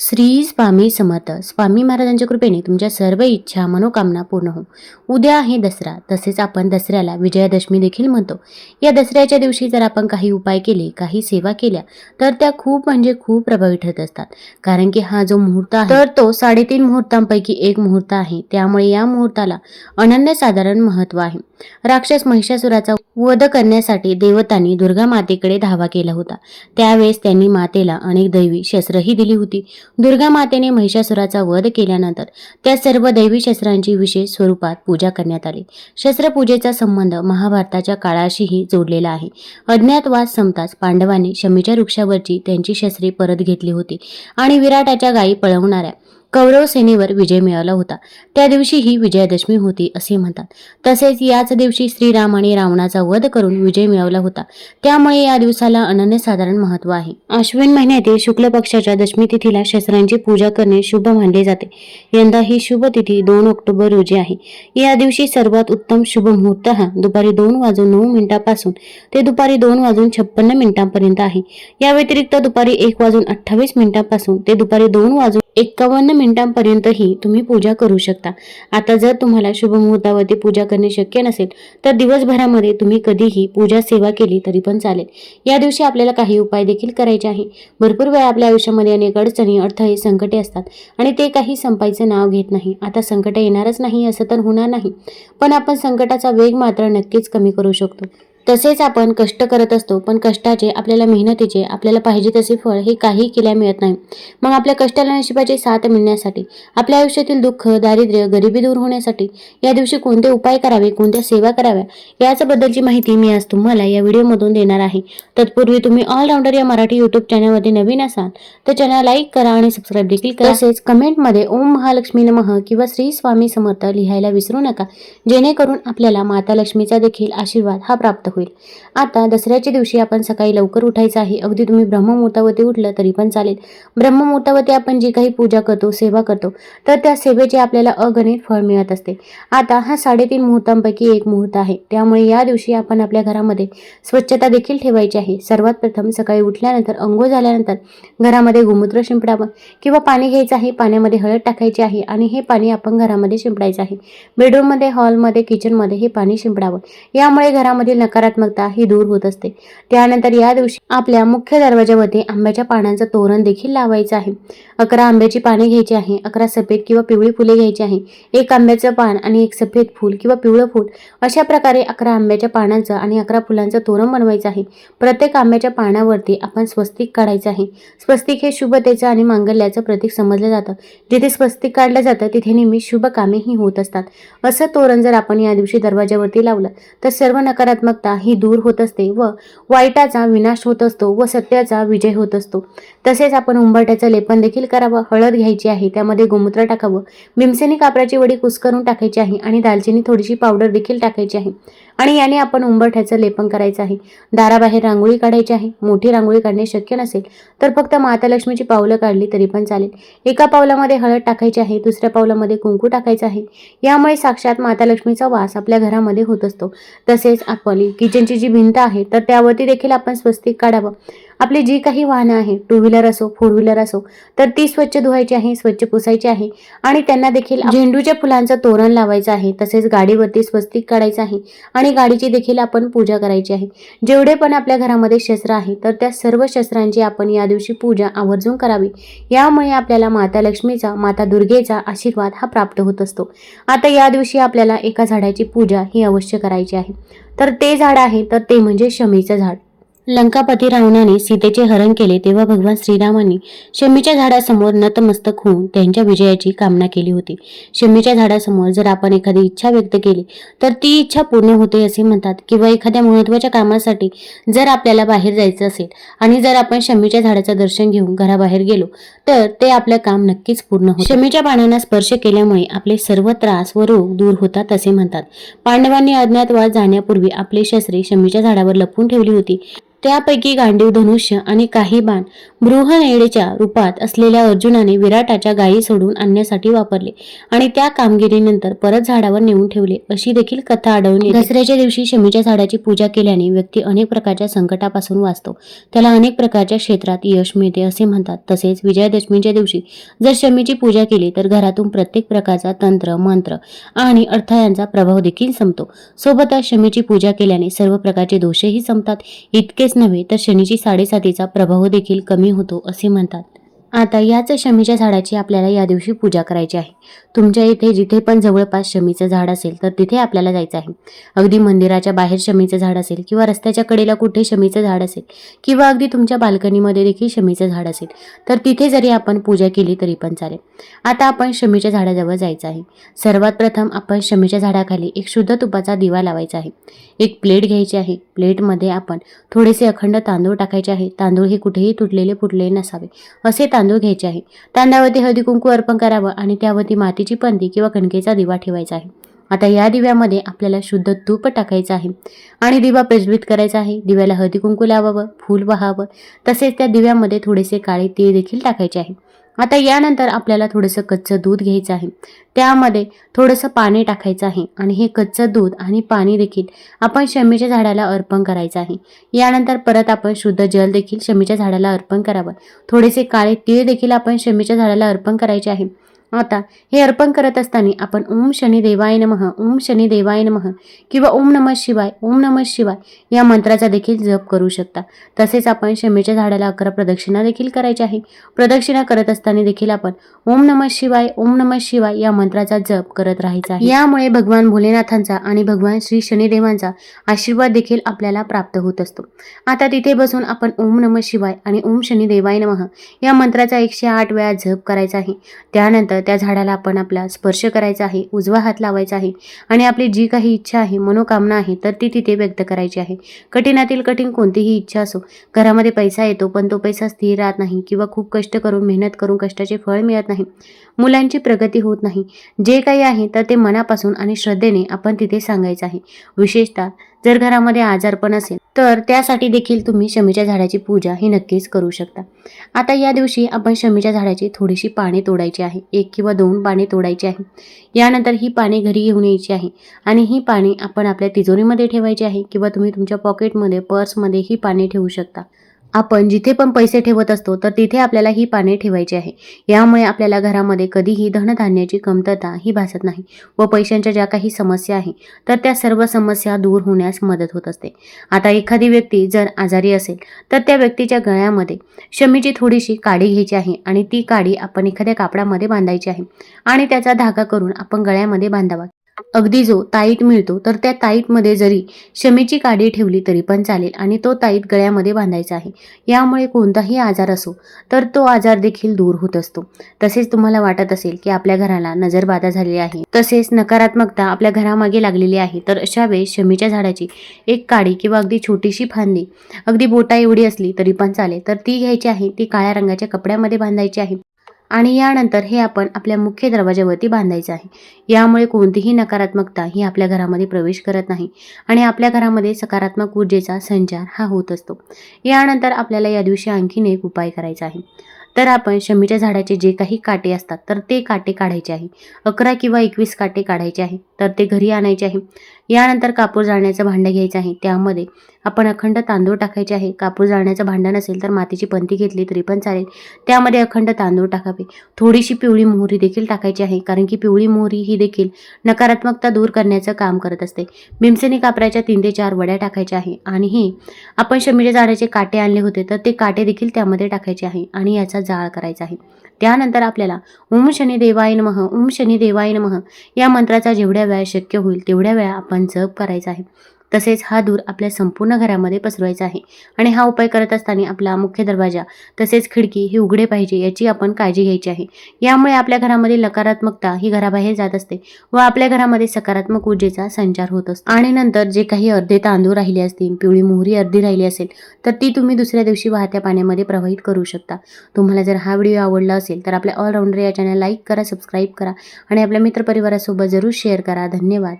श्री स्वामी समर्थ. स्वामी महाराजांच्या कृपेने तुमच्या सर्व इच्छा मनोकामना पूर्ण हो उद्या आहे दसरा. तसेच आपण दसऱ्याला विजयादशमी देखील म्हणतो. या दसऱ्याच्या दिवशी जर आपण काही उपाय केले काही सेवा केल्या तर त्या खूप म्हणजे खूप प्रभावी ठरत असतात. कारण की हा जो मुहूर्त आहे तर तो साडेतीन मुहूर्तांपैकी एक मुहूर्त आहे. त्यामुळे या मुहूर्ताला अनन्यसाधारण महत्त्व आहे. राक्षस महिषासुराचा वध करण्यासाठी देवतांनी दुर्गा मातेकडे धावा केला होता. त्यावेळेस त्यांनी मातेला अनेक दैवी शस्त्रही दिली होती. दुर्गा मातेने महिषासुराचा वध केल्यानंतर त्या सर्व दैवी शस्त्रांची विशेष स्वरूपात पूजा करण्यात आली. शस्त्रपूजेचा संबंध महाभारताच्या काळाशीही जोडलेला आहे. अज्ञातवास संपताच पांडवांनी शमीच्या वृक्षावरची त्यांची शस्त्रे परत घेतली होती आणि विराटाच्या गायी पळवणाऱ्या कौरव सेनेवर विजय मिळवला होता. त्या दिवशी ही विजयादशमी होती असे म्हणतात. तसेच याच दिवशी श्रीराम आणि रावणाचा वध करून विजय मिळवला होता. त्यामुळे या दिवसाला अनन्यसाधारण महत्त्व आहे. अश्विन महिन्यातील शुक्ल पक्षाच्या दशमी तिथीला शस्त्रांची पूजा करणे शुभ मानले जाते. यंदा ही शुभ तिथी दोन ऑक्टोबर रोजी आहे. या दिवशी सर्वात उत्तम शुभ मुहूर्त हा दुपारी दोन वाजून नऊ मिनिटापासून ते दुपारी दोन वाजून छप्पन्न मिनिटांपर्यंत आहे. या व्यतिरिक्त दुपारी एक वाजून अठ्ठावीस मिनिटांपासून ते दुपारी दोन वाजून एक्कावन्न मिनिटांपर्यंतही तुम्ही पूजा करू शकता. आता जर तुम्हाला शुभ मुहूर्तावरती पूजा करणे शक्य नसेल तर दिवसभरामध्ये तुम्ही कधीही पूजा सेवा केली तरी पण चालेल. या दिवशी आपल्याला काही उपाय देखील करायचे आहे. भरपूर वेळा आपल्या आयुष्यामध्ये अनेक अडचणी अडथळे संकटे असतात आणि ते काही संपायचं नाव घेत नाही. आता संकट येणारच नाही असं तर होणार नाही. पण आपण संकटाचा वेग मात्र नक्कीच कमी करू शकतो. तसेच आपण कष्ट करत असतो पण कष्टाचे आपल्याला मेहनतीचे आपल्याला पाहिजे तसे फळ हे काही केल्या मिळत नाही. मग आपल्या कष्टाला नशिबाची साथ मिळण्यासाठी आपल्या आयुष्यातील दुःख दारिद्र्य गरिबी दूर होण्यासाठी या दिवशी कोणते उपाय करावे कोणत्या सेवा कराव्या याच्याबद्दलची माहिती मी आज तुम्हाला या व्हिडिओमधून देणार आहे. तत्पूर्वी तुम्ही ऑलराऊंडर या मराठी युट्यूब चॅनलमध्ये नवीन असाल तर चॅनल लाईक करा आणि सबस्क्राईब देखील करा. तसेच कमेंटमध्ये ओम महालक्ष्मी नमः किंवा श्री स्वामी समर्थ लिहायला विसरू नका जेणेकरून आपल्याला माता लक्ष्मीचा देखील आशीर्वाद हा प्राप्त होईल. आता दसऱ्याच्या दिवशी आपण सकाळी लवकर उठायचं आहे. अगदी तुम्ही ब्रह्ममुहूर्तावरती उठलं तरी पण चालेल. ब्रह्ममुहूर्तावरती आपण जी काही पूजा करतो सेवा करतो तर त्या सेवेचे आपल्याला अगणित फळ मिळत असते. आता हा साडेतीन मुहूर्तांपैकी एक मुहूर्त आहे. त्यामुळे या दिवशी आपण आपल्या घरामध्ये स्वच्छता देखील ठेवायची आहे. सर्वात प्रथम सकाळी उठल्यानंतर अंघोळ झाल्यानंतर घरामध्ये गोमूत्र शिंपडावं किंवा पाणी घ्यायचं आहे. पाण्यामध्ये हळद टाकायची आहे आणि हे पाणी आपण घरामध्ये शिंपडायचं आहे. बेडरूममध्ये हॉलमध्ये किचनमध्ये हे पाणी शिंपडावं. यामुळे घरामधील नकारात्मकता ही दूर होत असते. त्यानंतर या दिवशी आपल्या मुख्य दरवाजामध्ये आंब्याच्या पानांचं तोरण देखील लावायचं आहे. अकरा आंब्याची पाने घ्यायची आहे अकरा सफेद किंवा पिवळी फुले घ्यायची आहे एक आंब्याचं पान आणि एक सफेद फूल किंवा पिवळं फूल. अशा प्रकारे अकरा आंब्याच्या पानांचं आणि अकरा फुलांचं तोरण बनवायचं आहे. प्रत्येक आंब्याच्या पानावरती आपण स्वस्तिक काढायचं आहे. स्वस्तिक हे शुभतेचं आणि मांगल्याचं प्रतीक समजलं जातं. जिथे स्वस्तिक काढलं जातं तिथे नेहमी शुभ कामेही होत असतात. असं तोरण जर आपण या दिवशी दरवाजावरती लावलं तर सर्व नकारात्मकता ही दूर होत असते व वाईटाचा विनाश होत असतो व सत्याचा विजय होत असतो. तसेच आपण उंबरट्याचं लेपन देखील करावं हळद घ्यायची आहे त्यामध्ये गोमूत्र टाकावं भीमसेनी कापराची वडी कुस्करून टाकायची आहे आणि दालचिनी थोडीशी पावडर देखील टाकायची आहे. आणि याने आपण उंबरठ्याचं लेपन करायचं आहे. दाराबाहेर रांगोळी काढायची आहे. मोठी रांगोळी काढणे शक्य नसेल तर फक्त माता लक्ष्मीची पावलं काढली तरी पण चालेल. एका पावलामध्ये हळद टाकायची आहे दुसऱ्या पावलामध्ये कुंकू टाकायचं आहे. यामुळे साक्षात माता लक्ष्मीचा वास आपल्या घरामध्ये होत असतो. तसेच आपली किचनची जी भिंत आहे तर त्यावरती देखील आपण स्वस्तिक काढावं. आपली जी काही वाहनं आहे टू व्हीलर असो फोर व्हीलर असो तर ती स्वच्छ धुवायची आहे स्वच्छ पुसायची आहे. आणि त्यांना देखील झेंडूच्या फुलांचं तोरण लावायचं आहे तसेच गाडीवरती स्वस्तिक काढायचं आहे. आणि गाडीची देखील आपण पूजा करायची आहे. जेवढे पण आपल्या घरामध्ये शस्त्र आहे तर त्या सर्व शस्त्रांची आपण या दिवशी पूजा आवर्जून करावी. यामुळे आपल्याला माता लक्ष्मीचा माता दुर्गेचा आशीर्वाद हा प्राप्त होत असतो. आता या दिवशी आपल्याला एका झाडाची पूजा ही अवश्य करायची आहे. तर ते झाड आहे तर ते म्हणजे शमीचं झाड. लंकापती रावणाने सीतेचे हरण केले तेव्हा भगवान श्रीरामांनी शमीच्या झाडासमोर नतमस्तक होऊन त्यांच्या विजयाची कामना केली होती. शमीच्या झाडासमोर जर आपण एखादी इच्छा व्यक्त केली तर ती इच्छा पूर्ण होते असे म्हणतात किंवा एखाद्या महत्त्वाच्या कामासाठी जर आपल्याला बाहेर जायचं असेल आणि जर आपण शमीच्या झाडाचं दर्शन घेऊन घराबाहेर गेलो तर ते आपलं काम नक्कीच पूर्ण होते. शमीच्या पानांना स्पर्श केल्यामुळे आपले सर्व त्रास व रोग दूर होतात असे म्हणतात. पांडवांनी अज्ञातवास जाण्यापूर्वी आपली शस्त्रे शमीच्या झाडावर लपवून ठेवली होती. त्यापैकी गांडीव धनुष्य आणि काही बाण बृहनेडच्या रूपात असलेल्या अर्जुनाने विराटाच्या गायी सोडून आणण्यासाठी वापरले आणि त्या कामगिरीनंतर परत झाडावर नेऊन ठेवले. अशी देखील कथा आढळून येते. दसऱ्याच्या दिवशी शमीच्या झाडाची पूजा केल्याने व्यक्ती अनेक प्रकारच्या संकटापासून वाचतो. त्याला अनेक प्रकारच्या क्षेत्रात यश मिळते असे म्हणतात. तसेच विजयादशमीच्या दिवशी जर शमीची पूजा केली तर घरातून प्रत्येक प्रकारचा तंत्र मंत्र आणि अडथळ्यांचा प्रभाव देखील संपतो. सोबतच शमीची पूजा केल्याने सर्व प्रकारचे दोषही संपतात. इतके इतकेच नव्हे तर शनीची साडेसातीचा प्रभाव देखील कमी होतो असे म्हणतात. आता याच शमीच्या झाडाची आपल्याला या दिवशी पूजा करायची आहे. तुमच्या इथे जिथे पण जवळपास शमीचं झाड असेल तर तिथे आपल्याला जायचं आहे. अगदी मंदिराच्या बाहेर शमीचं झाड असेल किंवा रस्त्याच्या कडेला कुठे शमीचं झाड असेल किंवा अगदी तुमच्या बाल्कनीमध्ये देखील शमीचं झाड असेल तर तिथे जरी आपण पूजा केली तरी पण चालेल. आता आपण शमीच्या झाडाजवळ जायचं आहे. सर्वात प्रथम आपण शमीच्या झाडाखाली एक शुद्ध तुपाचा दिवा लावायचा आहे. एक प्लेट घ्यायची आहे. प्लेटमध्ये आपण थोडेसे अखंड तांदूळ टाकायचे आहे. तांदूळ हे कुठेही तुटलेले फुटलेले नसावे. असे तांदूळ घ्यायचे आहे. तांदळावरती हळदी कुंकू अर्पण करावं आणि त्यावरती मातीची पंदी किंवा कणकेचा दिवा ठेवायचा आहे. आता या दिव्यामध्ये आपल्याला शुद्ध तूप टाकायचं आहे आणि दिवा प्रज्वलित करायचा आहे. दिव्याला हळदी कुंकू लावावं फूल वाहावं. तसेच त्या दिव्यामध्ये थोडेसे काळे तीळ देखील टाकायचे आहे. आता यानंतर आपल्याला थोडंसं कच्चं दूध घ्यायचं आहे. त्यामध्ये थोडंसं पाणी टाकायचं आहे आणि हे कच्चं दूध आणि पाणी देखील आपण शमीच्या झाडाला अर्पण करायचं आहे. यानंतर परत आपण शुद्ध जल देखील शमीच्या झाडाला अर्पण करावं. थोडेसे काळे तीळ देखील आपण शमीच्या झाडाला अर्पण करायचे आहे. आता हे अर्पण करत असताना आपण ओम शनी देवाय नमः ओम शनी देवाय नमः किंवा ओम नमः शिवाय ओम नमः शिवाय या मंत्राचा देखील जप करू शकता. तसेच आपण शमीच्या झाडाला अकरा प्रदक्षिणा देखील करायची आहे. प्रदक्षिणा करत असताना देखील आपण ओम नमः शिवाय ओम नमः शिवाय या मंत्राचा जप करत राहायचा आहे. यामुळे भगवान भोलेनाथांचा आणि भगवान श्री शनिदेवांचा आशीर्वाद देखील आपल्याला प्राप्त होत असतो. आता तिथे बसून आपण ओम नमः शिवाय आणि ओम शनी देवाय नमः या मंत्राचा एकशे आठ वेळा जप करायचा आहे. त्यानंतर त्या झाडाला आपण आपला स्पर्श करायचा आहे उजवा हात लावायचा आहे आणि आपली जी काही इच्छा आहे मनोकामना आहे तर ती तिथे व्यक्त करायची आहे. कठीणातील कठीण कोणतीही इच्छा असो घरामध्ये पैसा येतो पण तो पैसा स्थिर राहत नाही किंवा खूप कष्ट करून मेहनत करून कष्टाचे फळ मिळत नाही. मुलांची प्रगती होत नाही. जे काही आहे तर ते मनापासून आणि श्रद्धेने आपण तिथे सांगायचं आहे. विशेषतः जर घरामध्ये आजारपण असेल तर त्यासाठी देखील तुम्ही शमीच्या झाडाची पूजा ही नक्कीच करू शकता. आता या दिवशी आपण शमीच्या झाडाची थोडीशी पाने तोडायची आहे. एक किंवा दोन पाने तोडायची आहे. यानंतर ही पाने घरी घेऊन यायची आहे आणि ही पाने आपण आपल्या तिजोरीमध्ये ठेवायची आहे किंवा तुम्ही तुमच्या पॉकेटमध्ये पर्समध्ये ही पाने ठेवू शकता. आपण जिथे पण पैसे ठेवत असतो तर तिथे आपल्याला ही पाने ठेवायची आहे. यामुळे आपल्याला घरामध्ये कधीही धनधान्याची कमतरता ही भासत नाही व पैशांच्या ज्या काही समस्या आहे तर त्या सर्व समस्या दूर होण्यास मदत होत असते. आता एखादी व्यक्ती जर आजारी असेल तर त्या व्यक्तीच्या गळ्यामध्ये शमीची थोडीशी काडी घ्यायची आहे आणि ती काडी आपण एखाद्या कापडामध्ये बांधायची आहे आणि त्याचा धागा करून आपण गळ्यामध्ये बांधावा. अगदी जो ताईत मिळतो तर त्या ताईतमध्ये जरी शमीची काडी ठेवली तरी पण चालेल आणि तो ताईत गळ्यामध्ये बांधायचा आहे. यामुळे कोणताही आजार असो तर तो आजार देखील दूर होत असतो. तसेच तुम्हाला वाटत असेल की आपल्या घराला नजरबाधा झालेली आहे तसेच नकारात्मकता आपल्या घरामागे लागलेली आहे तर अशा वेळेस शमीच्या झाडाची एक काडी किंवा अगदी छोटीशी फांदी अगदी बोटा एवढी असली तरी पण चालेल. तर ती घ्यायची आहे ती काळ्या रंगाच्या कपड्यामध्ये बांधायची आहे. आणि यानंतर हे आपण आपल्या मुख्य दरवाजावरती बांधायचं आहे. यामुळे कोणतीही नकारात्मकता ही आपल्या घरामध्ये प्रवेश करत नाही आणि आपल्या घरामध्ये सकारात्मक ऊर्जेचा संचार हा होत असतो. यानंतर आपल्याला या दिवशी आणखीन एक उपाय करायचा आहे. तर आपण शमीच्या झाडाचे जे काही काटे असतात तर ते काटे काढायचे आहे. अकरा किंवा एकवीस काटे काढायचे आहे तर ते घरी आणायचे आहे. यानंतर कापूर जाळण्याचं भांडं घ्यायचं आहे. त्यामध्ये आपण अखंड तांदूळ टाकायचे आहे. कापूर जाळण्याचं भांडं नसेल तर मातीची पंती घेतली तरी पण चालेल. त्यामध्ये अखंड तांदूळ टाकावे. थोडीशी पिवळी मोहरी देखील टाकायची आहे. कारण की पिवळी मोहरी ही देखील नकारात्मकता दूर करण्याचं काम करत असते. भीमसेनी कापराच्या तीन ते चार वड्या टाकायच्या आहे. आणि हे आपण शमीच्या झाडाचे काटे आणले होते तर ते काटे देखील त्यामध्ये टाकायचे आहे आणि याचा जाळ करायचा आहे. त्यानंतर आपल्याला ओम शनी देवाय नमः ओम शनी देवाय नमः या मंत्राचा जेवढ्या वेळा शक्य होईल तेवढ्या वेळा आपण जप करायचा आहे. तसेच हा धूर आपल्या संपूर्ण घरामध्ये पसरवायचा आहे. आणि हा उपाय करत असताना आपला मुख्य दरवाजा तसेच खिडकी ही उघडे पाहिजे याची आपण काळजी घ्यायची आहे. यामुळे आपल्या घरामध्ये नकारात्मकता ही घराबाहेर जात असते व आपल्या घरामध्ये सकारात्मक ऊर्जेचा संचार होत असतो. आणि नंतर जे काही अर्धे तांदूळ राहिले असतील पिवळी मोहरी अर्धी राहिली असेल तर ती तुम्ही दुसऱ्या दिवशी वाहत्या पाण्यामध्ये प्रवाहित करू शकता. तुम्हाला जर हा व्हिडिओ आवडला असेल तर आपल्या ऑलराऊंडर या चॅनल लाईक करा सबस्क्राईब करा आणि आपल्या मित्रपरिवारासोबत जरूर शेअर करा. धन्यवाद.